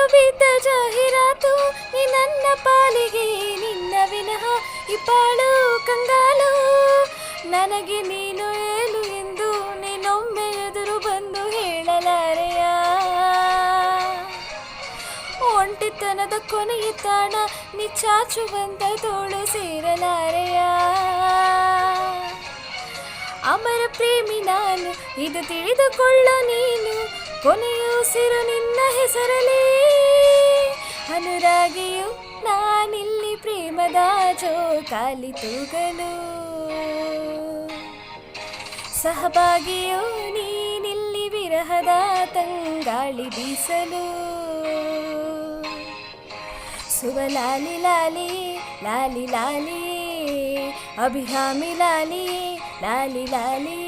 ಬೆನ್ನು ಬಿದ್ದ ಜಾಹೀರಾತು ನೀ ನನ್ನ ಪಾಲಿಗೆ, ನಿನ್ನ ವಿನಃ ಈ ಕಂಗಾಲು. ನನಗೆ ನೀನು ಏನು ಎಂದು ನೀನೊಮ್ಮೆ ಎದುರು ಬಂದು ಹೇಳಲಾರೆಯ? ಒಂಟಿತನದ ಕೊನೆಯ ತಾಣ, ನೀ ಚಾಚುವಂತ ತೋಳು ಸೇರಲಾರೆಯ? ಅಮರ ಪ್ರೇಮಿ ನಾನು, ಇದು ತಿಳಿದುಕೊಳ್ಳ ನೀನು, ಕೊನೆಯ ಉಸಿರು ನಿನ್ನ ಹೆಸರಲೇ ಅನುರಾಗಿಯು ನಾನಿಲ್ಲಿ ಪ್ರೇಮದ ಜೋಕಾಲಿ ತೂಗಲು. ಸಹಭಾಗಿಯು ನೀನಿಲ್ಲಿ ವಿರಹದ ತಂಗಾಳಿ ಬೀಸಲು. ಸುವ ಲಾಲಿ ಲಾಲಿ ಲಾಲಿ ಲಾಲಿ ಅಭಿರಾಮಿ ಲಾಲಿ ಲಾಲಿ ಲಾಲಿ